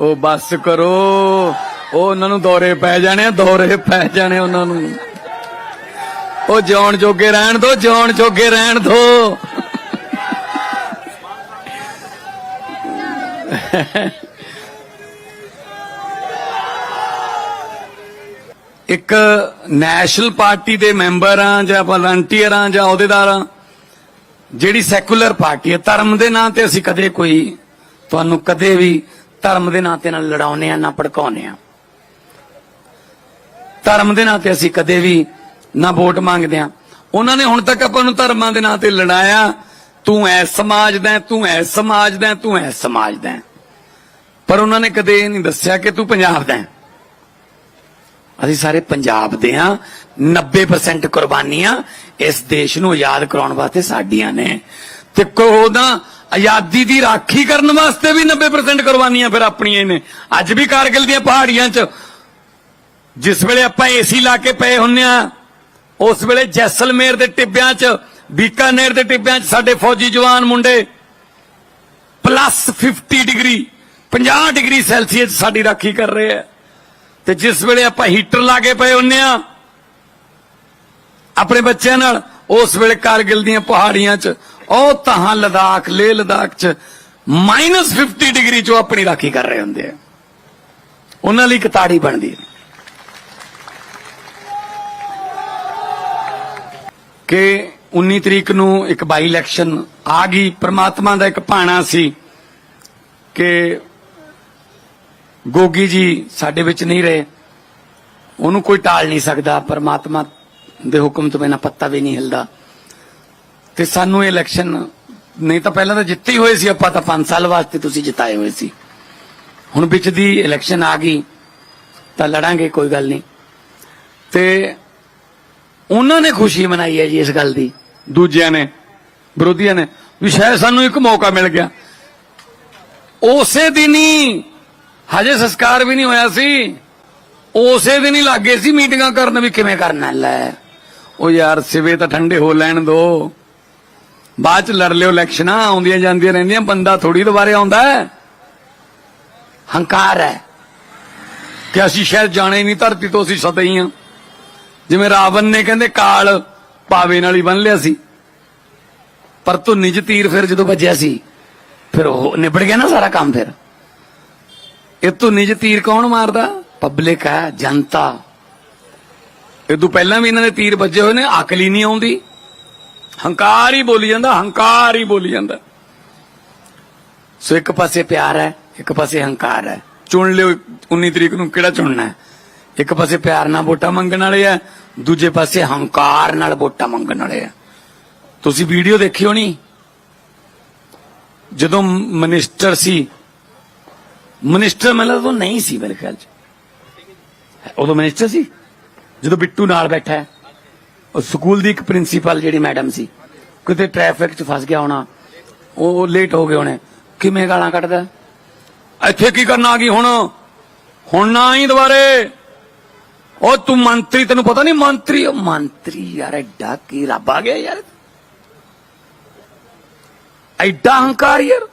ਉਹ ਬੱਸ ਕਰੋ। ਉਹ ਉਹਨਾਂ ਨੂੰ ਦੌਰੇ ਪੈ ਜਾਣੇ ਆ, ਦੌਰੇ ਪੈ ਜਾਣੇ ਉਹਨਾਂ ਨੂੰ। ਉਹ ਜਿਉਣ ਜੋਗੇ ਰਹਿਣ ਦੋ, ਜਿਉਣ ਜੋਗੇ ਰਹਿਣ ਦੋ। ਇੱਕ ਨੈਸ਼ਨਲ ਪਾਰਟੀ ਦੇ ਮੈਂਬਰ ਆ ਜਾਂ ਵਲੰਟੀਅਰ ਆ ਜਾਂ ਅਹੁਦੇਦਾਰ ਆ, ਜਿਹੜੀ ਸੈਕੂਲਰ ਪਾਰਟੀ ਹੈ, ਧਰਮ ਦੇ ਨਾਂ ਤੇ ਅਸੀਂ ਕਦੇ ਕੋਈ, ਤੁਹਾਨੂੰ ਕਦੇ ਵੀ ਧਰਮ ਦੇ ਨਾਂ ਤੇ ਨਾ ਲੜਾਉਨੇ ਆ ਨਾ ਭੜਕਾਉਨੇ ਆ ਧਰਮ ਦੇ ਨਾਂ ਤੇ ਅਸੀਂ ਕਦੇ ਵੀ ਨਾ ਵੋਟ ਮੰਗਦੇ ਆ ਉਹਨਾਂ ਨੇ ਹੁਣ ਤੱਕ ਆਪਾਂ ਨੂੰ ਧਰਮਾਂ ਦੇ ਨਾਂ ਤੇ ਲੜਾਇਆ। ਤੂੰ ਐ ਸਮਾਜ ਦਾ ਤੂੰ ਐ ਸਮਾਜ ਦਾ ਤੂੰ ਐ ਸਮਾਜ ਦਾ ਪਰ ਉਹਨਾਂ ਨੇ ਕਦੇ ਇਹ ਨਹੀਂ ਦੱਸਿਆ ਕਿ ਤੂੰ ਪੰਜਾਬ ਦਾ ਅਸੀਂ ਸਾਰੇ ਪੰਜਾਬ ਦੇ ਆ 90% ਕੁਰਬਾਨੀਆਂ ਇਸ ਦੇਸ਼ ਨੂੰ ਆਜ਼ਾਦ ਕਰਾਉਣ ਵਾਸਤੇ ਸਾਡੀਆਂ ਨੇ। ਤੇ ਕੋਦਾ ਆਜ਼ਾਦੀ ਦੀ ਰਾਖੀ ਕਰਨ ਵਾਸਤੇ ਵੀ 90% ਕੁਰਬਾਨੀਆਂ ਫਿਰ ਆਪਣੀਆਂ ਨੇ। ਅੱਜ ਵੀ ਕਾਰਗਿਲ ਦੀਆਂ ਪਹਾੜੀਆਂ 'ਚ ਜਿਸ ਵੇਲੇ ਆਪਾਂ ਏਸੀ ਲਾ ਕੇ ਪਏ ਹੁੰਨੇ ਆ, ਉਸ ਵੇਲੇ ਜੈਸਲਮੇਰ ਦੇ ਟਿੱਬਿਆਂ 'ਚ, ਬੀਕਾਨੇਰ ਦੇ ਟਿੱਬਿਆਂ 'ਚ ਸਾਡੇ ਫੌਜੀ ਜਵਾਨ ਮੁੰਡੇ ਪਲੱਸ 50 ਡਿਗਰੀ 50 ਡਿਗਰੀ ਸੈਲਸੀਅਸ ਸਾਡੀ ਰਾਖੀ ਕਰ ਰਹੇ ਆ। ਤੇ ਜਿਸ ਵੇਲੇ ਆਪਾਂ ਹੀਟਰ ਲਾ ਕੇ ਪਏ ਹੁੰਨੇ ਆ, ਆਪਣੇ ਬੱਚਿਆਂ ਨਾਲ, ਉਸ ਵੇਲੇ ਕਾਰਗਿਲ ਦੀਆਂ ਪਹਾੜੀਆਂ 'ਚ ਉਹ ਤਾਂ ਲਦਾਖ, ਲੇਹ ਲਦਾਖ 'ਚ -50 ਡਿਗਰੀ ਚੋਂ ਆਪਣੀ ਰਾਖੀ ਕਰ ਰਹੇ ਹੁੰਦੇ ਆ। ਉਹਨਾਂ ਲਈ ਕਤਾੜੀ ਬਣਦੀ ਹੈ। ਕਿ 19 ਤਰੀਕ ਨੂੰ ਇੱਕ ਬਾਈ ਇਲੈਕਸ਼ਨ ਆ ਗਈ। ਪ੍ਰਮਾਤਮਾ ਦਾ ਇੱਕ ਭਾਣਾ ਸੀ ਕਿ ਗੋਗੀ ਜੀ ਸਾਡੇ ਵਿੱਚ ਨਹੀਂ ਰਹੇ। ਉਹਨੂੰ ਕੋਈ ਟਾਲ ਨਹੀਂ ਸਕਦਾ। ਪਰਮਾਤਮਾ ਦੇ ਹੁਕਮ ਤੋਂ ਬਿਨਾਂ ਪੱਤਾ ਵੀ ਨਹੀਂ ਹਿਲਦਾ। ਤੇ ਸਾਨੂੰ ਇਹ ਇਲੈਕਸ਼ਨ ਨਹੀਂ ਤਾਂ ਪਹਿਲਾਂ ਤਾਂ ਜਿੱਤੇ ਹੀ ਹੋਏ ਸੀ ਆਪਾਂ ਤਾਂ 5 ਸਾਲ ਵਾਸਤੇ ਤੁਸੀਂ ਜਿਤਾਏ ਹੋਏ ਸੀ। ਹੁਣ ਵਿੱਚ ਦੀ ਇਲੈਕਸ਼ਨ ਆ ਗਈ, ਤਾਂ ਲੜਾਂਗੇ, ਕੋਈ ਗੱਲ ਨਹੀਂ। ਤੇ ਉਹਨਾਂ ਨੇ ਖੁਸ਼ੀ ਮਨਾਈ ਹੈ ਜੀ ਇਸ ਗੱਲ ਦੀ। ਦੂਜਿਆਂ ਨੇ, ਵਿਰੋਧੀਆਂ ਨੇ, ਵੀ ਸ਼ਾਇਦ ਸਾਨੂੰ ਇੱਕ ਮੌਕਾ ਮਿਲ ਗਿਆ। ਉਸੇ ਦਿਨ ਹੀ, ਹਜੇ ਸੰਸਕਾਰ ਵੀ ਨਹੀਂ ਹੋਇਆ ਸੀ। ਉਸੇ ਦਿਨ ਹੀ ਲੱਗੇ ਸੀ ਮੀਟਿੰਗਾਂ ਕਰਨ ਵੀ ਕਿਵੇਂ ਕਰਨਾ ਲੈ। ਉਹ ਯਾਰ ਸਿਵੇ ਤਾਂ ਠੰਡੇ ਹੋ ਲੈਣ ਦੋ। ਬਾਅਦ ਚ ਲੜ ਲਿਓ ਇਲੈਕਸ਼ਨਾਂ, ਆਉਂਦੀਆਂ ਜਾਂਦੀਆਂ ਰਹਿੰਦੀਆਂ, ਬੰਦਾ ਥੋੜੀ ਦੁਬਾਰੇ ਆਉਂਦਾ ਹੈ। ਹੰਕਾਰ ਹੈ ਕਿ ਅਸੀਂ ਸ਼ਾਇਦ ਜਾਣੇ ਨਹੀਂ, ਧਰਤੀ ਤੋਂ ਅਸੀਂ ਸਦਾ ਹੀ ਹਾਂ। ਜਿਵੇਂ ਰਾਵਣ ਨੇ ਕਹਿੰਦੇ, ਕਾਲ ਪਾਵੇ ਨਾਲ ਹੀ ਬੰਨ ਲਿਆ ਸੀ। ਪਰ ਤੂੰ ਚ ਤੀਰ ਫਿਰ ਜਦੋਂ ਵੱਜਿਆ ਸੀ, ਫਿਰ ਉਹ ਨਿਬੜ ਗਿਆ ਨਾ ਸਾਰਾ ਕੰਮ ਫਿਰ। ਇਹ ਤੋਂ ਚ ਤੀਰ ਕੌਣ ਮਾਰਦਾ? ਪਬਲਿਕ ਹੈ, ਜਨਤਾ। ਇਹ ਤੋਂ ਪਹਿਲਾਂ ਵੀ ਇਹਨਾਂ ਦੇ ਤੀਰ ਵੱਜੇ ਹੋਏ ਨੇ, ਅਕਲ ਹੀ ਨਹੀਂ ਆਉਂਦੀ। ਹੰਕਾਰ ਹੀ ਬੋਲੀ ਜਾਂਦਾ, ਹੰਕਾਰ ਹੀ ਬੋਲੀ ਜਾਂਦਾ। ਸੋ ਇੱਕ ਪਾਸੇ ਪਿਆਰ ਹੈ, ਇੱਕ ਪਾਸੇ ਹੰਕਾਰ ਹੈ। ਚੁਣ ਲਿਓ 19 ਤਰੀਕ ਨੂੰ ਕਿਹੜਾ ਚੁਣਨਾ ਹੈ? ਇੱਕ ਪਾਸੇ ਪਿਆਰ ਨਾਲ ਵੋਟਾਂ ਮੰਗਣ ਵਾਲੇ ਆ ਦੂਜੇ ਪਾਸੇ ਹੰਕਾਰ ਨਾਲ ਵੋਟਾਂ ਮੰਗਣ ਵਾਲੇ ਆ ਤੁਸੀਂ ਵੀਡੀਓ ਦੇਖੀ ਹੋਣੀ ਜਦੋਂ ਮਿਨਿਸਟਰ ਸੀ, ਮਿਨਿਸਟਰ ਮਤਲਬ ਉਹ ਨਹੀਂ ਸੀ ਮੇਰੇ ਖਿਆਲ ਚ। ਉਦੋਂ ਮਿਨਿਸਟਰ ਸੀ, ਜਦੋਂ ਬਿੱਟੂ ਨਾਲ ਬੈਠਾ ਹੈ। ਸਕੂਲ ਦੀ ਇੱਕ ਪ੍ਰਿੰਸੀਪਲ ਜਿਹੜੀ ਮੈਡਮ ਸੀ, ਕਿਤੇ ਟ੍ਰੈਫਿਕ 'ਚ ਫਸ ਗਿਆ ਹੋਣਾ, ਉਹ ਲੇਟ ਹੋ ਗਏ ਹੋਣੇ। ਕਿਵੇਂ ਗਾਲਾਂ ਕੱਢਦਾ? ਇੱਥੇ ਕੀ ਕਰਨ ਆ ਗਈ ਹੁਣ? ਹੁਣ ਨਾ ਹੀ ਦੁਬਾਰੇ। ਉਹ ਤੂੰ ਮੰਤਰੀ, ਤੈਨੂੰ ਪਤਾ ਨਹੀਂ ਮੰਤਰੀ ਮੰਤਰੀ ਯਾਰ ਐਡਾ ਕੀ ਰੱਬ ਆ ਗਿਆ ਯਾਰ। ਐਡਾ ਹੰਕਾਰ ਯਾਰ।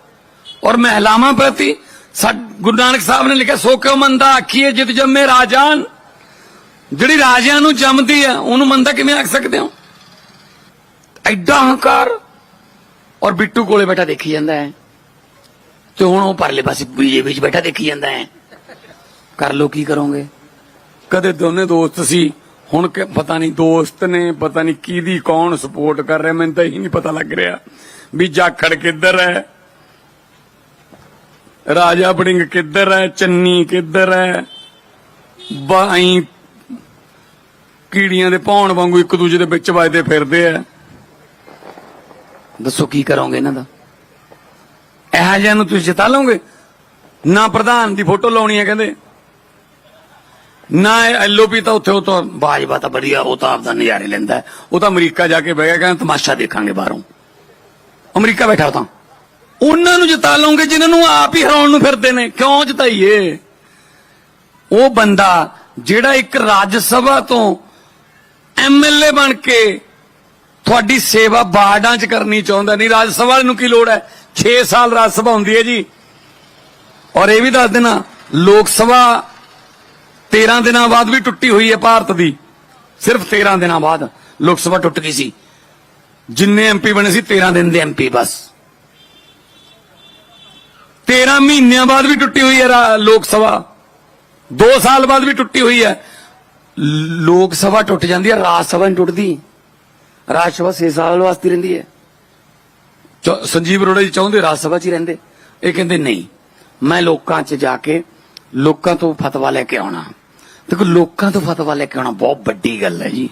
ਔਰ ਮਹਿਲਾਵਾਂ ਪ੍ਰਤੀ ਸਾ- ਗੁਰੂ ਨਾਨਕ ਸਾਹਿਬ ਨੇ ਲਿਖਿਆ, ਸੋ ਕਿਉਂ ਮੰਦਾ ਆਖੀਏ ਜਿਤ ਜੰਮੇ ਰਾਜਾਨ। ਜਿਹੜੀ ਰਾਜਿਆਂ ਨੂੰ ਜੰਮਦੀ ਆ, ਉਹਨੂੰ ਮੰਦਾ ਕਿਵੇਂ ਰੱਖ ਸਕਦੇ ਹੋ? ਐਡਾ ਹੰਕਾਰ। ਔਰ ਬਿੱਟੂ ਕੋਲੇ ਬੈਠਾ ਦੇਖੀ ਜਾਂਦਾ ਹੈ। ਤੇ ਹੁਣ ਉਹ ਪਰਲੇ ਪਾਸੇ ਬੀਜੇਪੀ ਵਿੱਚ ਬੈਠਾ ਦੇਖੀ ਜਾਂਦਾ ਹੈ। ਕਰ ਲੋ ਕੀ ਕਰੋਗੇ? ਕਦੇ ਦੋਨੇ ਦੋਸਤ ਸੀ, ਹੁਣ ਕਿ ਪਤਾ ਨਹੀਂ ਦੋਸਤ ਨੇ, ਪਤਾ ਨਹੀਂ ਕਿਹਦੀ ਕੌਣ ਸਪੋਰਟ ਕਰ ਰਿਹਾ, ਮੈਨੂੰ ਤਾਂ ਇਹੀ ਨਹੀਂ ਪਤਾ ਲੱਗ ਰਿਹਾ ਵੀ ਜਾਖੜ ਕਿੱਧਰ ਹੈ, ਰਾਜਾ ਬੜਿੰਗ ਕਿੱਧਰ ਹੈ, ਚੰਨੀ ਕਿੱਧਰ ਹੈ, ਬਾਈ ਕੀੜੀਆਂ ਦੇ ਭੌਣ ਵਾਂਗੂ ਇੱਕ ਦੂਜੇ ਦੇ ਵਿੱਚ ਵੱਜਦੇ ਫਿਰਦੇ ਆ। ਦੱਸੋ ਕੀ ਕਰੋਗੇ ਇਹਨਾਂ ਦਾ? ਇਹ ਜਿਹਾ ਨੂੰ ਤੁਸੀਂ ਜਿਤਾ ਲਓਗੇ? ਨਾ ਪ੍ਰਧਾਨ ਦੀ ਫੋਟੋ ਲਾਉਣੀ ਹੈ ਕਹਿੰਦੇ। ਨਾ ਐਲਓਪੀ ਤਾਂ ਉੱਥੇ ਉਹ ਤਾਂ ਬਾਜਵਾ ਤਾਂ ਵਧੀਆ ਉਹ ਤਾਂ ਆਪਦਾ ਨਜ਼ਾਰੇ ਲੈਂਦਾ। ਉਹ ਤਾਂ ਅਮਰੀਕਾ ਜਾ ਕੇ ਬਹਿ ਗਿਆ ਕਹਿੰਦਾ ਤਮਾਸ਼ਾ ਦੇਖਾਂਗੇ ਬਾਹਰੋਂ। ਅਮਰੀਕਾ ਬੈਠਾ ਤਾਂ। ਉਹਨਾਂ ਨੂੰ ਜਿਤਾ ਲਓਗੇ ਜਿਨ੍ਹਾਂ ਨੂੰ ਆਪ ਹੀ ਹਰਾਉਣ ਨੂੰ ਫਿਰਦੇ ਨੇ। ਕਿਉਂ ਜਿਤਾਈਏ? ਉਹ ਬੰਦਾ ਜਿਹੜਾ ਇੱਕ ਰਾਜ ਸਭਾ ਤੋਂ ਐਮਐਲਏ ਬਣ ਕੇ ਤੁਹਾਡੀ ਸੇਵਾ ਬਾਰਡਾਂ 'ਚ ਕਰਨੀ ਚਾਹੁੰਦਾ ਨਹੀਂ। ਰਾਜ ਸਭਾ ਨੂੰ ਕੀ ਲੋੜ ਹੈ? 6 ਸਾਲ ਰਾਜ ਸਭਾ ਹੁੰਦੀ ਹੈ ਜੀ। ਔਰ ਇਹ ਵੀ ਦੱਸ ਦੇਣਾ, ਲੋਕ ਸਭਾ 13 ਦਿਨਾਂ ਬਾਅਦ ਵੀ ਟੁੱਟੀ ਹੋਈ ਹੈ ਭਾਰਤ ਦੀ। ਸਿਰਫ 13 ਦਿਨਾਂ ਬਾਅਦ ਲੋਕ ਸਭਾ ਟੁੱਟ ਗਈ ਸੀ। ਜਿੰਨੇ ਐਮਪੀ ਬਣੇ ਸੀ 13 ਦਿਨ ਦੇ ਐਮਪੀ ਬਸ। 13 ਮਹੀਨਿਆਂ ਬਾਅਦ ਵੀ ਟੁੱਟੀ ਹੋਈ ਹੈ ਰਾ- ਲੋਕ ਸਭਾ। 2 ਸਾਲ ਬਾਅਦ ਵੀ ਟੁੱਟੀ ਹੋਈ ਹੈ। ਲੋਕ ਸਭਾ ਟੁੱਟ ਜਾਂਦੀ ਹੈ, ਰਾਜ ਸਭਾ ਨਹੀਂ ਟੁੱਟਦੀ। ਰਾਜ ਸਭਾ 6 ਸਾਲ ਵਾਸਤੇ ਰਹਿੰਦੀ ਹੈ। ਸੰਜੀਵ ਅਰੋੜਾ ਜੀ ਚਾਹੁੰਦੇ ਰਾਜ ਸਭਾ 'ਚ ਹੀ ਰਹਿੰਦੇ। ਇਹ ਕਹਿੰਦੇ, ਨਹੀਂ, ਮੈਂ ਲੋਕਾਂ 'ਚ ਜਾ ਕੇ ਲੋਕਾਂ ਤੋਂ ਫਤਵਾ ਲੈ ਕੇ ਆਉਣਾ। ਦੇਖੋ, ਲੋਕਾਂ ਤੋਂ ਫਤਵਾ ਲੈ ਕੇ ਆਉਣਾ ਬਹੁਤ ਵੱਡੀ ਗੱਲ ਹੈ ਜੀ।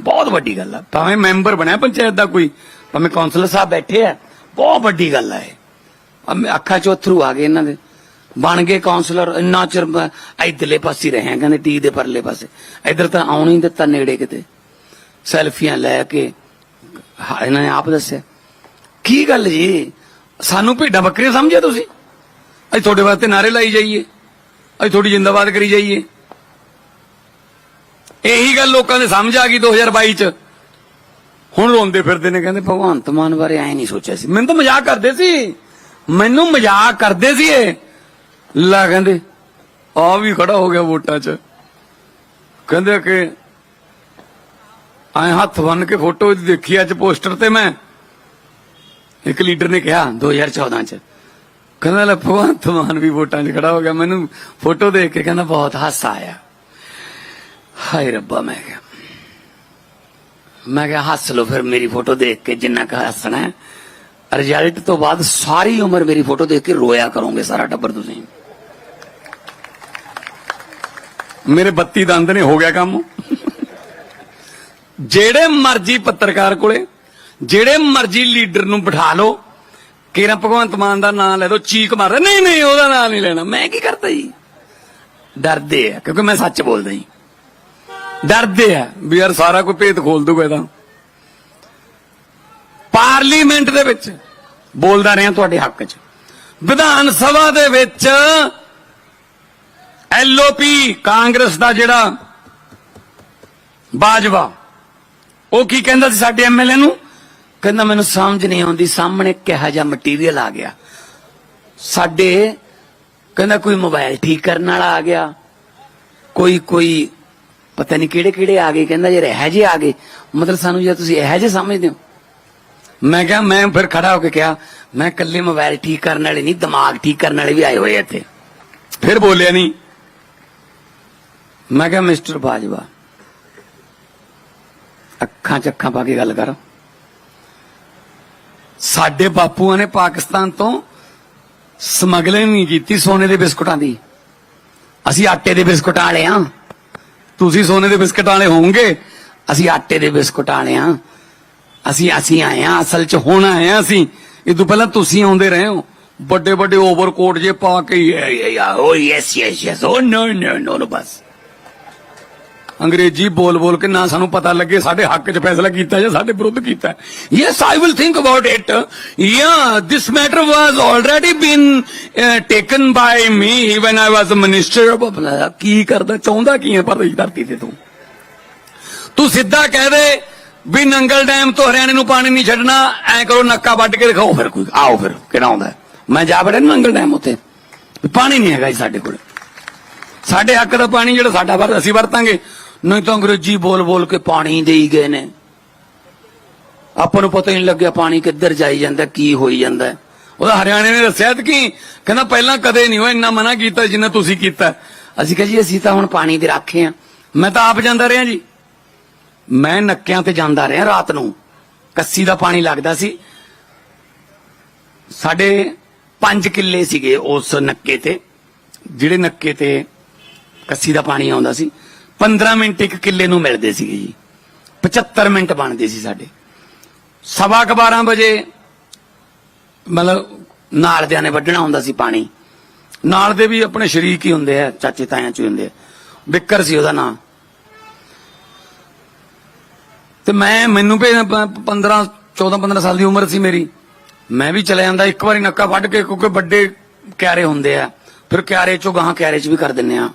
ਬਹੁਤ ਵੱਡੀ ਗੱਲ ਹੈ। ਭਾਵੇਂ ਮੈਂਬਰ ਬਣਿਆ ਪੰਚਾਇਤ ਦਾ ਕੋਈ, ਭਾਵੇਂ ਕਾਉਂਸਲਰ ਸਾਹਿਬ ਬੈਠੇ ਆ, ਬਹੁਤ ਵੱਡੀ ਗੱਲ ਹੈ। ਇਹ। ਅੱਖਾਂ 'ਚੋਂ ਅਥਰੂ ਆ ਗਏ ਇਹਨਾਂ ਦੇ। ਬਣ ਗਏ ਕਾਉਂਸਲਰ ਇੰਨਾ ਚਿਰ ਬ- ਇੱਧਰਲੇ ਪਾਸੇ ਰਹੇ ਆ, ਕਹਿੰਦੇ ਟੀ ਦੇ ਪਰਲੇ ਪਾਸੇ। ਇੱਧਰ ਤਾਂ ਆਉਣ ਹੀ ਦਿੱਤਾ ਨੇੜੇ ਕਿਤੇ। ਸੈਲਫੀਆਂ ਲੈ ਕੇ ਇਹਨਾਂ ਨੇ ਆਪ ਦੱਸਿਆ। ਕੀ ਗੱਲ ਜੀ? ਸਾਨੂੰ ਭੇਡਾਂ ਬੱਕਰੀਆਂ ਸਮਝਿਆ ਤੁਸੀਂ? ਅਸੀਂ ਤੁਹਾਡੇ ਵਾਸਤੇ ਨਾਰੇ ਲਾਈ ਜਾਈਏ। ਅਸੀਂ ਤੁਹਾਡੀ ਜਿੰਦਾਬਾਦ ਕਰੀ ਜਾਈਏ। ਇਹੀ ਗੱਲ ਲੋਕਾਂ ਦੇ ਸਮਝ ਆ ਗਈ 2022 ਚ। ਹੁਣ ਰੋਂਦੇ ਫਿਰਦੇ ਨੇ ਕਹਿੰਦੇ ਭਗਵੰਤ ਮਾਨ ਬਾਰੇ ਐ ਨਹੀਂ ਸੋਚਿਆ ਸੀ। ਮੈਨੂੰ ਤਾਂ ਮਜ਼ਾਕ ਕਰਦੇ ਸੀ। ਮੈਨੂੰ ਮਜ਼ਾਕ ਕਰਦੇ ਸੀ ਇਹ। ਲਾ ਕਹਿੰਦੇ ਆ ਵੀ ਖੜਾ ਹੋ ਗਿਆ ਵੋਟਾਂ 'ਚ। ਕਹਿੰਦੇ ਕਿ ਐ ਹੱਥ ਬੰਨ ਕੇ ਫੋਟੋ ਦੇਖੀ, ਅੱਜ ਪੋਸਟਰ ਤੇ ਮੈਂ। ਇੱਕ ਲੀਡਰ ਨੇ ਕਿਹਾ 2014 ਚ। ਕਹਿੰਦਾ, ਲੈ ਭਗਵੰਤ ਮਾਨ ਵੀ ਵੋਟਾਂ 'ਚ ਖੜਾ ਹੋ ਗਿਆ। ਮੈਨੂੰ ਫੋਟੋ ਦੇਖ ਕੇ ਕਹਿੰਦਾ, ਬਹੁਤ ਹਾਸਾ ਆਇਆ। ਹਾਏ ਰੱਬਾ, ਮੈਂ ਕਿਹਾ ਮੈਂ ਕਿਹਾ, ਹੱਸ ਲਓ ਫਿਰ ਮੇਰੀ ਫੋਟੋ ਦੇਖ ਕੇ, ਜਿੰਨਾ ਕੁ ਹੱਸਣਾ ਹੈ। ਰਿਜ਼ਲਟ ਤੋਂ ਬਾਅਦ ਸਾਰੀ ਉਮਰ ਮੇਰੀ ਫੋਟੋ ਦੇਖ ਕੇ ਰੋਇਆ ਕਰੋਗੇ ਸਾਰਾ ਟੱਬਰ ਤੁਸੀਂ। ਮੇਰੇ 32 ਦੰਦ ਨੇ ਹੋ ਗਿਆ ਕੰਮ। ਜਿਹੜੇ ਮਰਜ਼ੀ ਪੱਤਰਕਾਰ ਕੋਲੇ, ਜਿਹੜੇ ਮਰਜ਼ੀ ਲੀਡਰ ਨੂੰ ਬਿਠਾ ਲਓ ਕਿਹੜਾ ਭਗਵੰਤ ਮਾਨ ਦਾ ਨਾਮ ਲੈ ਦੋ, ਚੀਕ ਮਾਰ ਨਹੀਂ ਨਹੀਂ, ਉਹਦਾ ਨਾਮ ਨਹੀਂ ਲੈਣਾ। ਮੈਂ ਕੀ ਕਰਤਾ ਜੀ? ਡਰਦੇ ਆ, ਕਿਉਂਕਿ ਮੈਂ ਸੱਚ ਬੋਲਦਾ ਜੀ। ਡਰਦੇ ਆ ਵੀ ਯਾਰ ਸਾਰਾ ਕੋਈ ਭੇਤ ਖੋਲ ਦੂਗਾ ਇਹਦਾ। ਪਾਰਲੀਮੈਂਟ ਦੇ ਵਿੱਚ ਬੋਲਦਾ ਰਿਹਾ ਤੁਹਾਡੇ ਹੱਕ 'ਚ। ਵਿਧਾਨ ਸਭਾ ਦੇ ਵਿੱਚ ਐਲਓਪੀ ਕਾਂਗਰਸ ਦਾ ਜਿਹੜਾ ਬਾਜਵਾ, ਉਹ ਕੀ ਕਹਿੰਦਾ ਸੀ ਸਾਡੇ ਐਮਐਲਏ ਨੂੰ? ਕਹਿੰਦਾ, ਮੈਨੂੰ ਸਮਝ ਨਹੀਂ ਆਉਂਦੀ, ਸਾਹਮਣੇ ਕਿਹਾ ਜਿਹਾ ਮਟੀਰੀਅਲ ਆ ਗਿਆ। ਸਾਡੇ, ਕਹਿੰਦਾ, ਕੋਈ ਮੋਬਾਈਲ ਠੀਕ ਕਰਨ ਵਾਲਾ ਆ ਗਿਆ। ਕੋਈ ਕੋਈ, ਪਤਾ ਨਹੀਂ ਕਿਹੜੇ ਕਿਹੜੇ ਆ ਗਏ, ਕਹਿੰਦਾ, ਜੇ ਇਹ ਜੇ ਆ ਗਏ, ਮਤਲਬ ਸਾਨੂੰ ਜੇ ਤੁਸੀਂ ਇਹ ਜੇ ਸਮਝਦੇ ਹੋ। ਮੈਂ ਕਿਹਾ, ਮੈਂ ਫਿਰ ਖੜਾ ਹੋ ਕੇ ਕਿਹਾ, ਮੈਂ ਕੱਲੇ ਮੋਬਾਈਲ ਠੀਕ ਕਰਨ ਵਾਲੇ ਨਹੀਂ, ਦਿਮਾਗ ਠੀਕ ਕਰਨ ਵਾਲੇ ਵੀ ਆਏ ਹੋਏ ਇੱਥੇ। ਫਿਰ ਬੋਲਿਆ ਨਹੀਂ। ਮੈਂ ਕਿਹਾ ਮਿਸਟਰ ਬਾਜਵਾ, ਅੱਖਾਂ ਚੱਖਾਂ ਪਾ ਕੇ ਗੱਲ ਕਰ। ਸਾਡੇ ਬਾਪੂਆਂ ਨੇ ਪਾਕਿਸਤਾਨ ਤੋਂ ਸਮਗਲਿੰਗ ਨਹੀਂ ਕੀਤੀ ਸੋਨੇ ਦੇ ਬਿਸਕੁਟਾਂ ਦੀ। ਅਸੀਂ ਆਟੇ ਦੇ ਬਿਸਕੁਟਾਂ ਵਾਲੇ ਆ। ਤੁਸੀਂ ਸੋਨੇ ਦੇ ਬਿਸਕੁਟਾਂ ਵਾਲੇ ਹੋਵੋਗੇ? ਅਸੀਂ ਆਟੇ ਦੇ ਬਿਸਕੁਟਾਂ ਵਾਲੇ ਆ। ਅਸੀਂ ਅਸੀਂ ਆਏ ਆ, ਅਸਲ 'ਚ ਹੁਣ ਆਏ ਆ ਅਸੀਂ। ਇਹ ਤੋਂ ਪਹਿਲਾਂ ਤੁਸੀਂ ਆਉਂਦੇ ਰਹੇ ਹੋ। ਵੱਡੇ ਵੱਡੇ ਓਵਰਕੋਟ ਜੇ ਪਾ ਕੇ ਓ yes yes yes oh no no no ਬਸ। ਅੰਗਰੇਜ਼ੀ ਬੋਲ ਬੋਲ ਕੇ ਨਾ ਸਾਨੂੰ ਪਤਾ ਲੱਗੇ ਸਾਡੇ ਹੱਕ 'ਚ ਫੈਸਲਾ ਕੀਤਾ ਜਾਂ ਸਾਡੇ ਵਿਰੁੱਧ ਕੀਤਾ। Yes I will think about it ya this matter was already been taken by me when I was minister of ਕੀ ਕਰਦਾ? ਚਾਹੁੰਦਾ ਕੀ ਹੈ ਪਰ ਧਰਤੀ ਤੇ ਤੂੰ? ਤੂੰ ਸਿੱਧਾ ਕਹਿ ਦੇ ਵੀ ਨੰਗਲ ਡੈਮ ਤੋਂ ਹਰਿਆਣੇ ਨੂੰ ਪਾਣੀ ਨਹੀਂ ਛੱਡਣਾ, ਐ ਕਰੋ ਨੱਕਾ ਵੱਢ ਕੇ ਦਿਖਾਓ ਫਿਰ ਕੋਈ। ਆਓ ਫਿਰ, ਕਿਹੜਾ ਆਉਂਦਾ ਮੈਂ ਜਾ ਬੜਿਆ ਨਾ ਨੰਗਲ ਡੈਮ ਉੱਤੇ। ਪਾਣੀ ਨਹੀਂ ਹੈਗਾ ਸਾਡੇ ਕੋਲ। ਸਾਡੇ ਹੱਕ ਦਾ ਪਾਣੀ ਜਿਹੜਾ ਸਾਡਾ ਵਰ, ਅਸੀਂ ਵਰਤਾਂਗੇ। ਨਹੀਂ ਤਾਂ ਅੰਗਰੇਜ਼ੀ ਬੋਲ ਬੋਲ ਕੇ ਪਾਣੀ ਦੇਈ ਗਏ ਨੇ। ਆਪਾਂ ਨੂੰ ਪਤਾ ਹੀ ਨਹੀਂ ਲੱਗਿਆ ਪਾਣੀ ਕਿੱਧਰ ਜਾਈ ਜਾਂਦਾ, ਕੀ ਹੋਈ ਜਾਂਦਾ। ਉਹਦਾ ਹਰਿਆਣੇ ਨੇ ਦੱਸਿਆ ਤੇ ਕਹਿੰਦਾ ਪਹਿਲਾਂ ਕਦੇ ਨਹੀਂ ਹੋਇਆ, ਇੰਨਾ ਮਨਾ ਕੀਤਾ ਜਿੰਨਾ ਤੁਸੀਂ ਕੀਤਾ। ਅਸੀਂ ਕਿਹਾ ਜੀ, ਅਸੀਂ ਤਾਂ ਹੁਣ ਪਾਣੀ ਦੇ ਰਾਖੇ ਆ ਮੈਂ ਤਾਂ ਆਪ ਜਾਂਦਾ ਰਿਹਾ ਜੀ। ਮੈਂ ਨੱਕਿਆਂ ਤੇ ਜਾਂਦਾ ਰਿਹਾ ਰਾਤ ਨੂੰ। ਕੱਸੀ ਦਾ ਪਾਣੀ ਲੱਗਦਾ ਸੀ। ਸਾਡੇ 5 ਕਿੱਲੇ ਸੀਗੇ ਉਸ ਨੱਕੇ ਤੇ, ਜਿਹੜੇ ਨੱਕੇ ਤੇ ਕੱਸੀ ਦਾ ਪਾਣੀ ਆਉਂਦਾ ਸੀ। 15 ਮਿੰਟ ਇੱਕ ਕਿੱਲੇ ਨੂੰ ਮਿਲਦੇ ਸੀਗੇ ਜੀ। 75 ਮਿੰਟ ਬਣਦੇ ਸੀ ਸਾਡੇ। ਸਵਾ ਕੁ 12 ਵਜੇ ਮਤਲਬ ਨਾਲ ਦਿਆਂ ਨੇ ਵੱਢਣਾ ਹੁੰਦਾ ਸੀ ਪਾਣੀ। ਨਾਲ ਦੇ ਵੀ ਆਪਣੇ ਸ਼ਰੀਕ ਹੀ ਹੁੰਦੇ ਆ, ਚਾਚੇ ਤਾਇਆਂ ਚ ਹੀ ਹੁੰਦੇ ਆ। ਬਿੱਕਰ ਸੀ ਉਹਦਾ ਨਾਮ ਤੇ ਮੈਂ, ਮੈਨੂੰ ਵੀ 15 14 15 ਸਾਲ ਦੀ ਉਮਰ ਸੀ ਮੇਰੀ। ਮੈਂ ਵੀ ਚਲੇ ਜਾਂਦਾ, ਇੱਕ ਵਾਰੀ ਨੱਕਾ ਵੱਢ ਕੇ, ਕਿਉਂਕਿ ਵੱਡੇ ਕਿਆਰੇ ਹੁੰਦੇ ਆ। ਫਿਰ ਕਿਆਰੇ ਚੋਂ ਗਾਹਾਂ ਕਿਆਰੇ ਚ ਵੀ ਕਰ ਦਿੰਨੇ ਆ।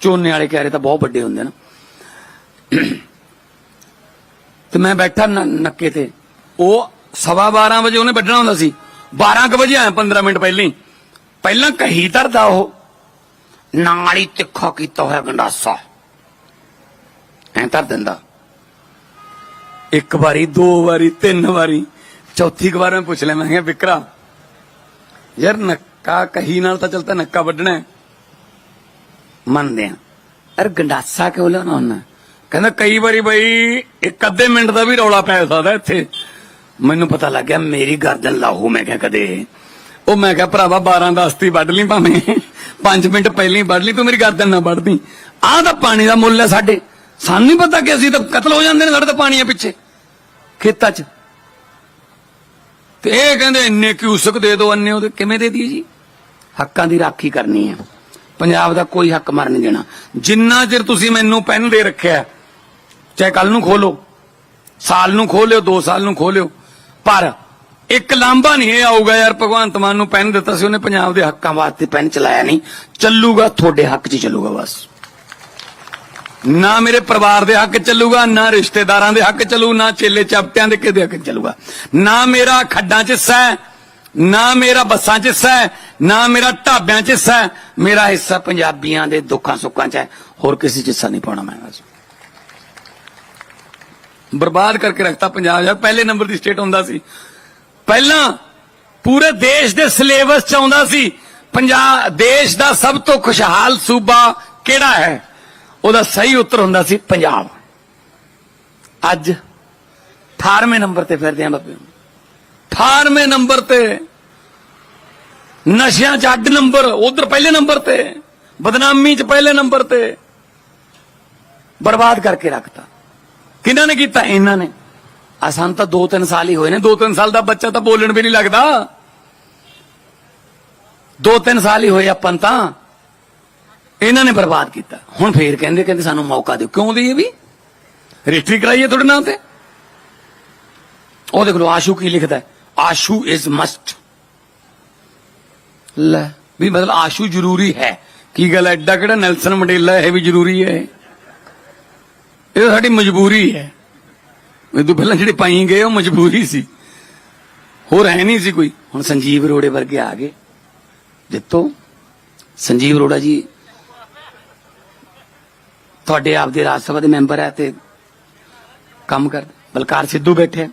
ਝੋਨੇ ਵਾਲੇ ਕਿਆਰੇ ਤਾਂ ਬਹੁਤ ਵੱਡੇ ਹੁੰਦੇ ਨਾ। ਤੇ ਮੈਂ ਬੈਠਾ ਨੱਕੇ ਤੇ। ਉਹ ਸਵਾ 12 ਵਜੇ ਉਹਨੇ ਵੱਢਣਾ ਹੁੰਦਾ ਸੀ। 12 ਕੁ ਵਜੇ ਆਇਆ 15 ਮਿੰਟ ਪਹਿਲਾਂ ਪਹਿਲਾਂ ਕਹੀ ਧਰਦਾ ਉਹ। ਨਾਲ ਹੀ ਤਿੱਖਾ ਕੀਤਾ ਹੋਇਆ ਗੰਡਾਸਾ। ਐਂ ਧਰ ਦਿੰਦਾ। ਇੱਕ ਵਾਰੀ, ਦੋ ਵਾਰੀ, ਤਿੰਨ ਵਾਰੀ, ਚੌਥੀ ਕੁ ਵਾਰ ਮੈਂ ਪੁੱਛ ਲਿਆ, ਮੈਂ ਕਿਹਾ, ਵਿਕਰਾ, ਯਾਰ ਨੱਕਾ ਕਹੀ ਨਾਲ ਤਾਂ ਚਲਤਾ ਨੱਕਾ ਵੱਢਣਾ ਮੰਨਦੇ ਆ ਅਰ ਗੰਡਾਸਾ ਕਿਉਂ ਲਾਉਣਾ ਹੁੰਦਾ ਕਹਿੰਦਾ ਕਈ ਵਾਰੀ ਬਈ ਇੱਕ ਅੱਧੇ ਮਿੰਟ ਦਾ ਵੀ ਰੌਲਾ ਪੈ ਸਕਦਾ ਇੱਥੇ। ਮੈਨੂੰ ਪਤਾ ਲੱਗ ਗਿਆ ਮੇਰੀ ਗਰਦਨ ਲਾਹੂ ਮੈਂ ਕਿਹਾ ਕਦੇ। ਉਹ ਮੈਂ ਕਿਹਾ ਭਰਾਵਾ 12 10 ਤੀ ਵੱਢ ਲਈ ਭਾਵੇਂ। 5 ਮਿੰਟ ਪਹਿਲਾਂ ਹੀ ਵੱਢ ਲਈ ਤੂੰ ਮੇਰੀ ਗਰਦਨ ਨਾ ਵੱਢਦੀ। ਆਹ ਤਾਂ ਪਾਣੀ ਦਾ ਮੁੱਲ ਹੈ ਸਾਡੇ। ਸਾਨੂੰ ਨਹੀਂ ਪਤਾ ਕਿ ਅਸੀਂ ਤਾਂ ਕਤਲ ਹੋ ਜਾਂਦੇ ਨੇ ਸਾਡੇ ਤਾਂ ਪਾਣੀਆਂ ਪਿੱਛੇ। ਖੇਤਾਂ 'ਚ। ਤੇ ਇਹ ਕਹਿੰਦੇ ਇੰਨੇ ਕਿਊਸਕ ਦੇ ਦਿਓ ਅੰਨੇ ਉਹਦੇ ਕਿਵੇਂ ਦੇ ਦਈਏ ਜੀ? ਹੱਕਾਂ ਦੀ ਰਾਖੀ ਕਰਨੀ ਹੈ। ਪੰਜਾਬ ਦਾ ਕੋਈ ਹੱਕ ਮਰਨ ਨਹੀਂ ਦੇਣਾ। ਜਿੰਨਾ ਚਿਰ ਤੁਸੀਂ ਮੈਨੂੰ ਪੈਨ ਦੇ ਰੱਖਿਆ, ਚਾਹੇ ਕੱਲ ਨੂੰ ਖੋਲੋ ਸਾਲ ਨੂੰ ਖੋਲਿਓ 2 ਸਾਲ ਨੂੰ ਖੋਲਿਓ ਪਰ ਇੱਕ ਲਾਂਭਾ ਨਹੀਂ ਇਹ ਆਊਗਾ ਯਾਰ, ਭਗਵੰਤ ਮਾਨ ਨੂੰ ਪੈਨ ਦਿੱਤਾ ਸੀ, ਉਹਨੇ ਪੰਜਾਬ ਦੇ ਹੱਕਾਂ ਵਾਸਤੇ ਪੈਨ ਚਲਾਇਆ ਨਹੀਂ। ਚੱਲੂਗਾ, ਤੁਹਾਡੇ ਹੱਕ 'ਚ ਚੱਲੂਗਾ ਬਸ। ਨਾ ਮੇਰੇ ਪਰਿਵਾਰ ਦੇ ਹੱਕ ਚੱਲੂਗਾ, ਨਾ ਰਿਸ਼ਤੇਦਾਰਾਂ ਦੇ ਹੱਕ 'ਚ ਚੱਲੂ, ਨਾ ਚੇਲੇ ਚਾਪਟਿਆਂ ਦੇ ਕਿਹਦੇ ਹੱਕ ਚੱਲੂਗਾ। ਨਾ ਮੇਰਾ ਖੱਡਾਂ 'ਚ ਹਿੱਸਾ ਹੈ ਨਾ ਮੇਰਾ ਬੱਸਾਂ 'ਚ ਹਿੱਸਾ ਹੈ, ਨਾ ਮੇਰਾ ਢਾਬਿਆਂ 'ਚ ਹਿੱਸਾ ਹੈ, ਮੇਰਾ ਹਿੱਸਾ ਪੰਜਾਬੀਆਂ ਦੇ ਦੁੱਖਾਂ ਸੁੱਖਾਂ 'ਚ ਹੈ। ਹੋਰ ਕਿਸੇ 'ਚ ਹਿੱਸਾ ਨਹੀਂ ਪਾਉਣਾ ਮੈਂ ਬਸ। ਬਰਬਾਦ ਕਰਕੇ ਰੱਖਤਾ ਪੰਜਾਬ ਯਾਰ, ਪਹਿਲੇ ਨੰਬਰ ਦੀ ਸਟੇਟ ਹੁੰਦਾ ਸੀ। ਪਹਿਲਾਂ ਪੂਰੇ ਦੇਸ਼ ਦੇ ਸਿਲੇਬਸ ਚ ਆਉਂਦਾ ਸੀ। ਪੰਜਾਬ, ਦੇਸ਼ ਦਾ ਸਭ ਤੋਂ ਖੁਸ਼ਹਾਲ ਸੂਬਾ ਕਿਹੜਾ ਹੈ? ਉਹਦਾ ਸਹੀ ਉੱਤਰ ਹੁੰਦਾ ਸੀ ਪੰਜਾਬ। ਅੱਜ 18ਵੇਂ ਨੰਬਰ ਤੇ ਫਿਰਦੇ ਆਂ ਬੱਬੇ। 18ਵੇਂ ਨੰਬਰ ਤੇ। ਨਸ਼ਿਆਂ 'ਚ ਅੱਡ ਨੰਬਰ, ਉਧਰ ਪਹਿਲੇ ਨੰਬਰ ਤੇ। ਬਦਨਾਮੀ 'ਚ ਪਹਿਲੇ ਨੰਬਰ ਤੇ। ਬਰਬਾਦ ਕਰਕੇ ਰੱਖਤਾ। ਕਿਹਨਾਂ ਨੇ ਕੀਤਾ? ਇਹਨਾਂ ਨੇ। ਅਸਾਂ ਤਾਂ 2-3 ਸਾਲ ਹੀ ਹੋਏ ਨੇ। 2-3 ਸਾਲ ਦਾ ਬੱਚਾ ਤਾਂ ਬੋਲਣ ਵੀ ਨਹੀਂ ਲੱਗਦਾ। 2-3 ਸਾਲ ਹੀ ਹੋਏ ਆਪਾਂ ਤਾਂ। ਇਹਨਾਂ ਨੇ ਬਰਬਾਦ ਕੀਤਾ। ਹੁਣ ਫੇਰ ਕਹਿੰਦੇ ਕਹਿੰਦੇ ਸਾਨੂੰ ਮੌਕਾ ਦਿਓ। ਕਿਉਂ ਦਈਏ ਵੀ? ਰਜਿਸਟਰੀ ਕਰਾਈਏ ਤੁਹਾਡੇ ਨਾਂ ਤੇ। ਉਹ ਦੇਖ ਲਓ, ਆਸ਼ੂ ਕੀ ਲਿਖਦਾ ਹੈ। ਆਸ਼ੂ ਇਜ਼ ਮਸਟ ਲੈ ਵੀ ਮਤਲਬ ਆਸ਼ੂ ਜ਼ਰੂਰੀ ਹੈ ਕੀ ਗੱਲ ਐਡਾ ਕਿਹੜਾ ਨੈਲਸਨ ਮੰਡੇਲਾ ਇਹ ਵੀ ਜ਼ਰੂਰੀ ਹੈ ਇਹ ਸਾਡੀ ਮਜਬੂਰੀ ਹੈ ਇਹ ਤੋਂ ਪਹਿਲਾਂ ਜਿਹੜੇ ਪਾਈ ਗਏ ਉਹ ਮਜਬੂਰੀ ਸੀ ਹੋਰ ਹੈ ਨਹੀਂ ਸੀ ਕੋਈ ਹੁਣ ਸੰਜੀਵ ਰੋੜੇ ਵਰਗੇ ਆ ਗਏ ਜਿੱਤੋ ਸੰਜੀਵ ਰੋੜਾ ਜੀ ਤੁਹਾਡੇ ਆਪ ਦੇ ਰਾਜ ਸਭਾ ਦੇ ਮੈਂਬਰ ਹੈ ਤੇ ਕੰਮ ਕਰ ਬਲਕਾਰ ਸਿੱਧੂ ਬੈਠੇ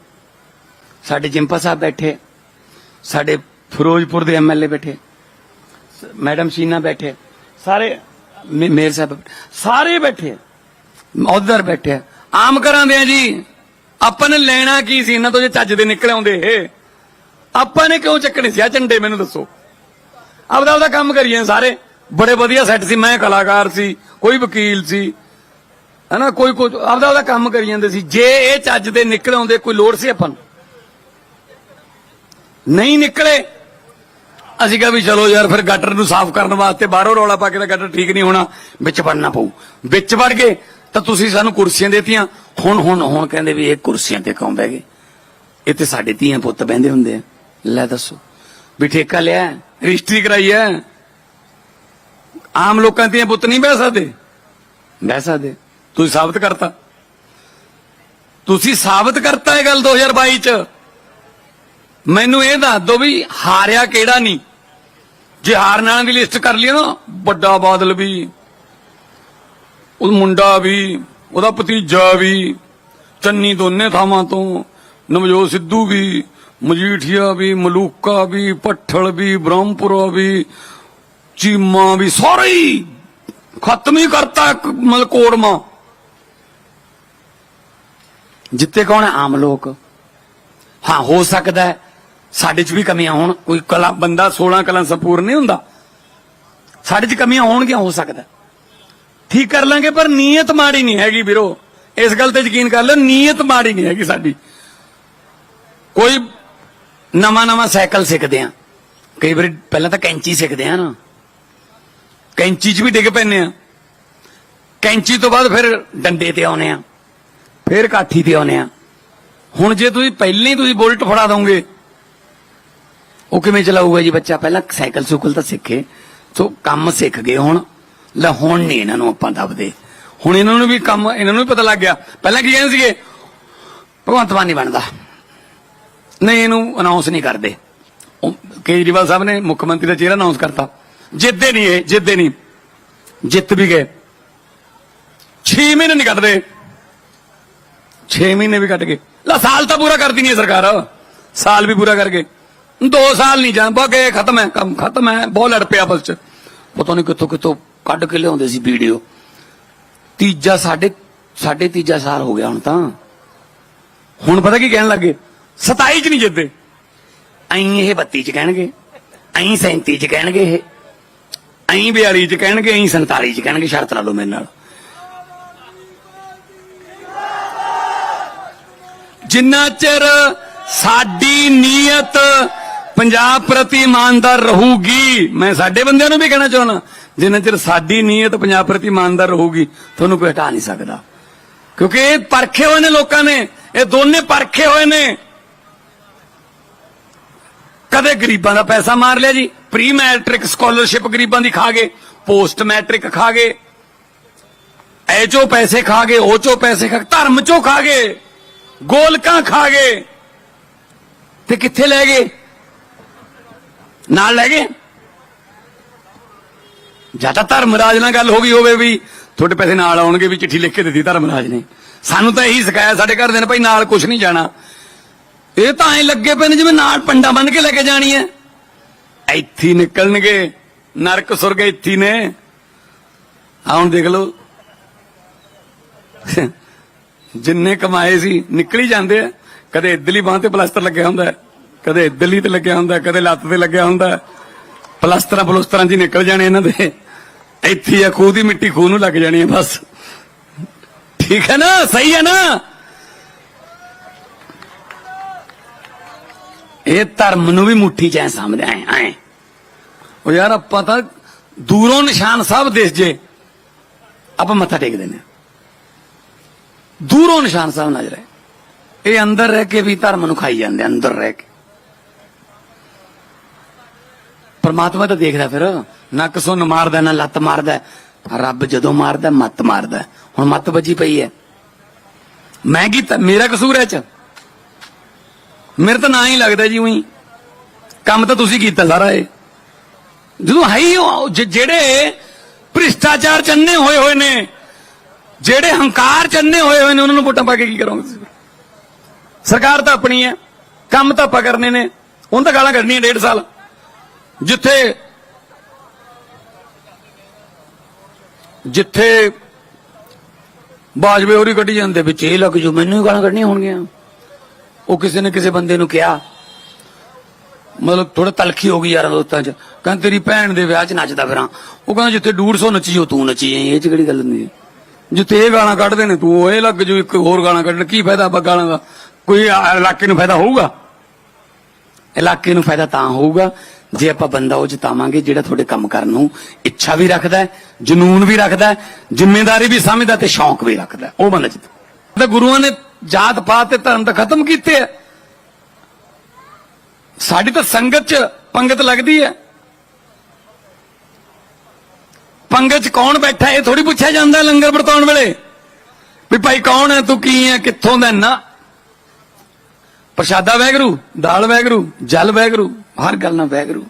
ਸਾਡੇ ਜਿੰਪਾ ਸਾਹਿਬ ਬੈਠੇ, ਸਾਡੇ ਫਿਰੋਜ਼ਪੁਰ ਦੇ ਐਮਐਲਏ ਬੈਠੇ, ਮੈਡਮ ਸ਼ੀਨਾ ਬੈਠੇ, ਸਾਰੇ ਮੇ- ਮੇਰ ਸਾਹਿਬ ਸਾਰੇ ਬੈਠੇ ਉਧਰ ਬੈਠੇ। ਆਮ ਕਰਾਂਦੇ ਆ ਜੀ, ਆਪਾਂ ਨੇ ਲੈਣਾ ਕੀ ਸੀ? ਇਹਨਾਂ ਤੋਂ ਜੇ ਚੱਜ ਦੇ ਨਿਕਲ ਆਉਂਦੇ। ਇਹ ਆਪਾਂ ਨੇ ਕਿਉਂ ਚੱਕਣੇ ਸੀ? ਆ ਝੰਡੇ ਮੈਨੂੰ ਦੱਸੋ। ਆਪਦਾ ਆਪਦਾ ਕੰਮ ਕਰੀਏ ਸਾਰੇ। ਬੜੇ ਵਧੀਆ ਸੈੱਟ ਸੀ, ਮੈਂ ਕਲਾਕਾਰ ਸੀ, ਕੋਈ ਵਕੀਲ ਸੀ। ਹਨਾ, ਕੋਈ ਕੋਈ ਆਪਦਾ ਆਪਦਾ ਕੰਮ ਕਰੀ ਜਾਂਦੇ ਸੀ। ਜੇ ਇਹ ਚੱਜ ਦੇ ਨਿਕਲ ਆਉਂਦੇ, ਕੋਈ ਲੋੜ ਸੀ ਆਪਾਂ ਨੂੰ? ਨਹੀਂ ਨਿਕਲੇ। ਅਸੀਂ ਕਿਹਾ ਵੀ ਚਲੋ ਯਾਰ, ਫਿਰ ਗਟਰ ਨੂੰ ਸਾਫ਼ ਕਰਨ ਵਾਸਤੇ ਬਾਹਰੋਂ ਰੌਲਾ ਪਾ ਕੇ ਤਾਂ ਗਟਰ ਠੀਕ ਨਹੀਂ ਹੋਣਾ, ਵਿੱਚ ਵੜਨਾ ਪਊ। ਵਿੱਚ ਵੜ ਗਏ, ਤਾਂ ਤੁਸੀਂ ਸਾਨੂੰ ਕੁਰਸੀਆਂ ਦੇਤੀਆਂ। ਹੁਣ ਹੁਣ ਹੁਣ ਕਹਿੰਦੇ ਵੀ ਇਹ ਕੁਰਸੀਆਂ ਤੇ ਕਿਉਂ ਬਹਿ ਗਏ? ਇਹ ਤੇ ਸਾਡੇ ਧੀਆਂ ਪੁੱਤ ਬਹਿੰਦੇ ਹੁੰਦੇ ਆ। ਲੈ ਦੱਸੋ, ਵੀ ਠੇਕਾ ਲਿਆ, ਰਜਿਸਟਰੀ ਕਰਾਈ ਹੈ। ਆਮ ਲੋਕਾਂ ਦੀਆਂ ਪੁੱਤ ਨਹੀਂ ਬਹਿ ਸਕਦੇ। ਬਹਿ ਸਕਦੇ। ਤੁਸੀਂ ਸਾਬਤ ਕਰਤਾ। ਤੁਸੀਂ ਸਾਬਤ ਕਰਤਾ ਇਹ ਗੱਲ 2022 ਚ। ਮੈਨੂੰ ਇਹ ਦੱਸ ਦਿਓ ਵੀ ਹਾਰਿਆ ਕਿਹੜਾ ਨਹੀਂ? ਜੇ ਹਾਰਨ ਵਾਲਿਆਂ ਦੀ ਲਿਸਟ ਕਰ ਲਈ ਨਾ, ਵੱਡਾ ਬਾਦਲ ਵੀ, ਉਹ ਮੁੰਡਾ ਵੀ, ਉਹਦਾ ਭਤੀਜਾ ਵੀ, ਚੰਨੀ ਦੋਨੇ ਥਾਵਾਂ ਤੋਂ, ਨਵਜੋਤ ਸਿੱਧੂ ਵੀ, ਮਜੀਠੀਆ ਵੀ, ਮਲੂਕਾ ਵੀ ਪੱਠਲ ਵੀ, ਬ੍ਰਹਮਪੁਰਾ ਵੀ, ਚੀਮਾ ਵੀ, ਸਾਰੇ ਹੀ ਖਤਮ ਹੀ ਕਰਤਾ ਮਤਲਬ ਕੋੜਮਾ। ਜਿੱਤੇ ਕੌਣ ਆਮ ਲੋਕ। ਹਾਂ, ਹੋ ਸਕਦਾ ਹੈ। ਸਾਡੇ 'ਚ ਵੀ ਕਮੀਆਂ ਹੋਣ। ਕੋਈ ਕਲਾ, ਬੰਦਾ 16 ਕਲਾਂ ਸੰਪੂਰਨ ਨਹੀਂ ਹੁੰਦਾ। ਸਾਡੇ 'ਚ ਕਮੀਆਂ ਹੋਣਗੀਆਂ, ਹੋ ਸਕਦਾ। ਠੀਕ ਕਰ ਲਾਂਗੇ, ਪਰ ਨੀਅਤ ਮਾੜੀ ਨਹੀਂ ਹੈਗੀ ਵੀਰੋ। ਇਸ ਗੱਲ ਤੇ ਯਕੀਨ ਕਰ ਲਓ, ਨੀਅਤ ਮਾੜੀ ਨਹੀਂ ਹੈਗੀ ਸਾਡੀ। ਕੋਈ ਨਵਾਂ ਨਵਾਂ ਸਾਈਕਲ ਸਿੱਖਦੇ ਆ। ਕਈ ਵਾਰੀ ਪਹਿਲਾਂ ਤਾਂ ਕੈਂਚੀ ਸਿੱਖਦੇ ਆ ਨਾ। ਕੈਂਚੀ 'ਚ ਵੀ ਡਿੱਗ ਪੈਂਦੇ ਆ। ਕੈਂਚੀ ਤੋਂ ਬਾਅਦ ਫਿਰ ਡੰਡੇ ਤੇ ਆਉਨੇ ਆ। ਫਿਰ ਕਾਠੀ ਤੇ ਆਉਨੇ ਆ। ਹੁਣ ਜੇ ਤੁਸੀਂ ਪਹਿਲਾਂ ਹੀ ਤੁਸੀਂ ਬੁਲਟ ਫੜਾ ਦੋਗੇ ਉਹ ਕਿਵੇਂ ਚਲਾਊਗਾ ਜੀ ਬੱਚਾ? ਪਹਿਲਾਂ ਸਾਈਕਲ ਸੁਕਲ ਤਾਂ ਸਿੱਖੇ। ਸੋ ਕੰਮ ਸਿੱਖ ਗਏ ਹੁਣ। ਲੈ ਹੁਣ ਨਹੀਂ ਇਹਨਾਂ ਨੂੰ ਆਪਾਂ ਦੱਬਦੇ। ਹੁਣ ਇਹਨਾਂ ਨੂੰ ਵੀ ਕੰਮ, ਇਹਨਾਂ ਨੂੰ ਵੀ ਪਤਾ ਲੱਗ ਗਿਆ। ਪਹਿਲਾਂ ਕੀ ਕਹਿੰਦੇ ਸੀਗੇ? ਭਗਵੰਤ ਮਾਨ ਨਹੀਂ ਬਣਦਾ। ਨਹੀਂ, ਇਹਨੂੰ ਅਨਾਉਂਸ ਨਹੀਂ ਕਰਦੇ। ਕੇਜਰੀਵਾਲ ਸਾਹਿਬ ਨੇ ਮੁੱਖ ਮੰਤਰੀ ਦਾ ਚਿਹਰਾ ਅਨਾਉਂਸ ਕਰਤਾ। ਜਿੱਦੇ ਨਹੀਂ ਇਹ ਜਿੱਦੇ ਨਹੀਂ। ਜਿੱਤ ਵੀ ਗਏ। 6 ਮਹੀਨੇ ਨਹੀਂ ਕੱਟਦੇ। 6 ਮਹੀਨੇ ਵੀ ਕੱਟ ਗਏ। ਲਾ ਸਾਲ ਤਾਂ ਪੂਰਾ ਕਰਦੀ ਨਹੀਂ ਹੈ ਸਰਕਾਰ। ਸਾਲ ਵੀ ਪੂਰਾ ਕਰ ਗਏ। 2 ਸਾਲ ਨਹੀਂ ਜਾਣ ਗਏ ਖਤਮ ਹੈ, ਕੰਮ ਖਤਮ ਹੈ, ਬਹੁਤ ਲੜ ਪਿਆ ਆਪਸ ਚ। ਪਤਾ ਨਹੀਂ ਕਿੱਥੋਂ ਕਿੱਥੋਂ ਕੱਢ ਕੇ ਲਿਆਉਂਦੇ ਸੀ ਵੀਡੀਓ। ਤੀਜਾ ਸਾਡੇ ਸਾਡੇ ਤੀਜਾ ਸਾਲ ਹੋ ਗਿਆ ਹੁਣ ਤਾਂ। ਹੁਣ ਪਤਾ ਕੀ ਕਹਿਣ ਲੱਗੇ? 27 ਚ ਨਹੀਂ ਜਿੱਤੇ ਐਂ ਇਹ 32 ਚ ਕਹਿਣਗੇ ਐਂ 37 ਚ ਕਹਿਣਗੇ ਇਹ। ਐਂ 42 ਚ ਕਹਿਣਗੇ ਐਂ 47 ਚ ਕਹਿਣਗੇ, ਸ਼ਰਤ ਲਾ ਲਓ ਮੇਰੇ ਨਾਲ। ਜਿੰਨਾ ਚਿਰ ਸਾਡੀ ਨੀਅਤ ਪੰਜਾਬ ਪ੍ਰਤੀ ਇਮਾਨਦਾਰ ਰਹੂਗੀ। ਮੈਂ ਸਾਡੇ ਬੰਦਿਆਂ ਨੂੰ ਵੀ ਕਹਿਣਾ ਚਾਹੁੰਦਾ, ਜਿੰਨਾ ਚਿਰ ਸਾਡੀ ਨੀਅਤ ਪੰਜਾਬ ਪ੍ਰਤੀ ਇਮਾਨਦਾਰ ਰਹੂਗੀ, ਤੁਹਾਨੂੰ ਕੋਈ ਹਟਾ ਨਹੀਂ ਸਕਦਾ। ਕਿਉਂਕਿ ਇਹ ਪਰਖੇ ਹੋਏ ਨੇ ਲੋਕਾਂ ਨੇ, ਇਹ ਦੋਨੇ ਪਰਖੇ ਹੋਏ ਨੇ। ਕਦੇ ਗਰੀਬਾਂ ਦਾ ਪੈਸਾ ਮਾਰ ਲਿਆ ਜੀ ਪ੍ਰੀ ਮੈਟ੍ਰਿਕ ਸਕਾਲਰਸ਼ਿਪ ਗਰੀਬਾਂ ਦੀ ਖਾ ਗਏ ਪੋਸਟ ਮੈਟ੍ਰਿਕ ਖਾ ਗਏ। ਐ ਚੋਂ ਪੈਸੇ ਖਾ ਗਏ, ਉਹ ਚੋਂ ਪੈਸੇ ਖਾ ਧਰਮ ਚੋਂ ਖਾ ਗਏ, ਗੋਲਕਾਂ ਖਾ ਗਏ। ਤੇ ਕਿੱਥੇ ਲੈ ਗਏ? ਨਾਲ ਲੈ ਗਏ। ਜਾਂ ਤਾਂ ਧਰਮਰਾਜ ਨਾਲ ਗੱਲ ਹੋ ਗਈ ਹੋਵੇ ਵੀ ਤੁਹਾਡੇ ਪੈਸੇ ਨਾਲ ਆਉਣਗੇ ਵੀ ਚਿੱਠੀ ਲਿਖ ਕੇ ਦਿੱਤੀ ਧਰਮਰਾਜ ਨੇ। ਸਾਨੂੰ ਤਾਂ ਇਹੀ ਸਿਖਾਇਆ ਸਾਡੇ ਘਰ ਦੇ ਨੇ ਭਾਈ ਨਾਲ ਕੁਝ ਨਹੀਂ ਜਾਣਾ। ਇਹ ਤਾਂ ਐ ਲੱਗੇ ਪਏ ਨੇ ਜਿਵੇਂ ਨਾਲ ਪੰਡਾ ਬੰਨ ਕੇ ਲੈ ਕੇ ਜਾਣੀ ਐ। ਇੱਥੇ ਨਿਕਲਣਗੇ ਨਰਕ ਸੁਰਗ ਇੱਥੇ ਨੇ। ਆਹ ਹੁਣ ਦੇਖ ਲਓ। ਜਿੰਨੇ ਕਮਾਏ ਸੀ ਨਿਕਲ ਹੀ ਜਾਂਦੇ ਆ। ਕਦੇ ਇਧਰਲੀ ਬਾਹ ਤੇ ਪਲਾਸਟਰ ਲੱਗਿਆ ਹੁੰਦਾ ਹੈ, ਕਦੇ ਇਧਰਲੀ ਤੇ ਲੱਗਿਆ ਹੁੰਦਾ, ਕਦੇ ਲੱਤ ਤੇ ਲੱਗਿਆ ਹੁੰਦਾ। ਪਲਸਤਰਾਂ ਪਲਸਤਰਾਂ ਜੀ ਨਿਕਲ ਜਾਣੇ ਇਹਨਾਂ ਦੇ। ਇੱਥੇ ਆ, ਖੂਹ ਦੀ ਮਿੱਟੀ ਖੂਹ ਨੂੰ ਲੱਗ ਜਾਣੀ ਹੈ ਬਸ। ਠੀਕ ਹੈ ਨਾ? ਸਹੀ ਹੈ ਨਾ? ਇਹ ਧਰਮ ਨੂੰ ਵੀ ਮੁੱਠੀ ਚ ਐ ਸਮਝਦੇ ਆਏ ਆਏ ਉਹ ਯਾਰ ਆਪਾਂ ਤਾਂ ਦੂਰੋਂ ਨਿਸ਼ਾਨ ਸਾਹਿਬ ਦਿਸ ਜੇ, ਆਪਾਂ ਮੱਥਾ ਟੇਕਦੇ ਨੇ ਦੂਰੋਂ ਨਿਸ਼ਾਨ ਸਾਹਿਬ ਨਜ਼ਰ ਹੈ ਇਹ ਅੰਦਰ ਰਹਿ ਕੇ ਵੀ ਧਰਮ ਨੂੰ ਖਾਈ ਜਾਂਦੇ ਅੰਦਰ ਰਹਿ ਕੇ। ਪਰਮਾਤਮਾ ਤਾਂ ਦੇਖਦਾ ਫਿਰ। ਨਾ ਕਿਸੋਂ ਮਾਰਦਾ, ਨਾ ਲੱਤ ਮਾਰਦਾ। ਰੱਬ ਜਦੋਂ ਮਾਰਦਾ, ਮੱਤ ਮਾਰਦਾ। ਹੁਣ ਮੱਤ ਵੱਜੀ ਪਈ ਹੈ। ਮੈਂ ਕੀਤਾ ਮੇਰਾ ਕਸੂਰ ਹੈ ਚ? ਮੇਰੇ ਤਾਂ ਨਾ ਹੀ ਲੱਗਦਾ ਜੀ ਉਹੀ। ਕੰਮ ਤਾਂ ਤੁਸੀਂ ਕੀਤਾ ਸਾਰਾ ਇਹ। ਜਦੋਂ ਹੈ ਹੀ ਜਿਹੜੇ ਭ੍ਰਿਸ਼ਟਾਚਾਰ ਚੰਨੇ ਹੋਏ ਹੋਏ ਨੇ, ਜਿਹੜੇ ਹੰਕਾਰ ਚੰਨੇ ਹੋਏ ਹੋਏ ਨੇ, ਉਹਨਾਂ ਨੂੰ ਵੋਟਾਂ ਪਾ ਕੇ ਕੀ ਕਰੋਗੇ ਸਰਕਾਰ ਤਾਂ ਆਪਣੀ ਹੈ। ਕੰਮ ਤਾਂ ਆਪਾਂ ਕਰਨੇ ਨੇ। ਉਹਨਾਂ ਤਾਂ ਗਾਲਾਂ ਕੱਢਣੀਆਂ ਡੇਢ ਸਾਲ। ਜਿੱਥੇ ਜਿੱਥੇ ਬਾਜਵੇ ਹੋਰੀ ਕੱਢੀ ਜਾਂਦੇ ਵਿੱਚ ਇਹ ਲੱਗ ਜੋ, ਮੈਨੂੰ ਹੀ ਗਾਲਾਂ ਕੱਢਣੀਆਂ ਹੋਣਗੀਆਂ। ਉਹ ਕਿਸੇ ਨੇ ਕਿਸੇ ਬੰਦੇ ਨੂੰ ਕਿਹਾ। ਮਤਲਬ ਥੋੜਾ ਤਲਖੀ ਹੋ ਗਈ ਯਾਰ ਦੋਸਤਾਂ 'ਚ। ਕਹਿੰਦਾ, ਤੇਰੀ ਭੈਣ ਦੇ ਵਿਆਹ 'ਚ ਨੱਚਦਾ ਫਿਰਾਂ। ਉਹ ਕਹਿੰਦਾ, ਜਿੱਥੇ 150 ਨੱਚੀ, ਉਹ ਤੂੰ ਨੱਚੀ ਜਾਈਂ ਇਹ 'ਚ ਕਿਹੜੀ ਗੱਲ ਹੁੰਦੀ ਜਿੱਥੇ ਇਹ ਗਾਲਾਂ ਕੱਢਦੇ ਨੇ, ਤੂੰ ਉਹ ਇਹ ਲੱਗ ਜੋ, ਇੱਕ ਹੋਰ ਗਾਲਾਂ ਕੱਢਣ। ਕੀ ਫਾਇਦਾ ਆਪਾਂ ਗਾਲਾਂ ਦਾ? ਕੋਈ ਇਲਾਕੇ ਨੂੰ ਫਾਇਦਾ ਹੋਊਗਾ? ਇਲਾਕੇ ਨੂੰ ਫਾਇਦਾ ਤਾਂ ਹੋਊਗਾ ਜੇ ਆਪਾਂ ਬੰਦਾ ਉਹ ਜਿਤਾਵਾਂਗੇ ਜਿਹੜਾ ਤੁਹਾਡੇ ਕੰਮ ਕਰਨ ਨੂੰ ਇੱਛਾ ਵੀ ਰੱਖਦਾ ਹੈ, ਜਨੂਨ ਵੀ ਰੱਖਦਾ ਹੈ ਜ਼ਿੰਮੇਵਾਰੀ ਵੀ ਸਮਝਦਾ ਤੇ ਸ਼ੌਂਕ ਵੀ ਰੱਖਦਾ ਉਹ ਬੰਦਾ ਜਿੱਤ ਤਾਂ ਗੁਰੂਆਂ ਨੇ ਜਾਤ ਪਾਤ ਤੇ ਧਰਮ ਤਾਂ ਖਤਮ ਕੀਤੇ ਆ। ਸਾਡੀ ਤਾਂ ਸੰਗਤ ਚ ਪੰਗਤ ਲੱਗਦੀ ਹੈ। ਪੰਗਤ ਚ ਕੌਣ ਬੈਠਾ ਇਹ ਥੋੜੀ ਪੁੱਛਿਆ ਜਾਂਦਾ ਲੰਗਰ ਵਰਤਾਉਣ ਵੇਲੇ। ਵੀ ਭਾਈ ਕੌਣ ਹੈ? ਤੂੰ ਕੀ ਹੈ? ਕਿੱਥੋਂ ਦਾ ਹੈ? ਨਾ। ਪ੍ਰਸ਼ਾਦਾ ਵੈਗਰੂ, ਦਾਲ ਵੈਗਰੂ, ਜਲ ਵੈਗਰੂ। ਹਰ ਗੱਲ ਨਾਲ ਵੈਗਰੂ,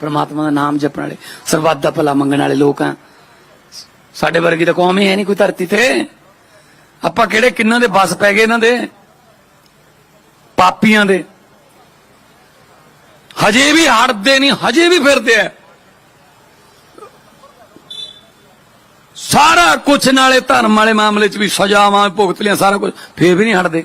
ਪ੍ਰਮਾਤਮਾ ਦਾ ਨਾਮ ਜਪਣ ਵਾਲੇ, ਸਰਬੱਤ ਦਾ ਭਲਾ ਮੰਗਣ ਵਾਲੇ ਲੋਕ ਆ। ਸਾਡੇ ਵਰਗੀ ਤਾਂ ਕੌਮ ਹੀ ਹੈ ਨਹੀਂ ਕੋਈ ਧਰਤੀ ਤੇ। ਆਪਾਂ ਕਿਹੜੇ ਕਿੰਨਾਂ ਦੇ ਬਸ ਪੈ ਗਏ ਇਹਨਾਂ ਦੇ? ਪਾਪੀਆਂ ਦੇ। ਹਜੇ ਵੀ ਹਟਦੇ ਨਹੀਂ, ਹਜੇ ਵੀ ਫਿਰਦੇ ਆ। ਸਾਰਾ ਕੁਝ ਨਾਲੇ ਧਰਮ ਵਾਲੇ ਮਾਮਲੇ 'ਚ ਵੀ ਸਜ਼ਾਵਾਂ ਭੁਗਤ ਲਿਆ, ਸਾਰਾ ਕੁਝ ਫੇਰ ਵੀ ਨਹੀਂ ਹਟਦੇ।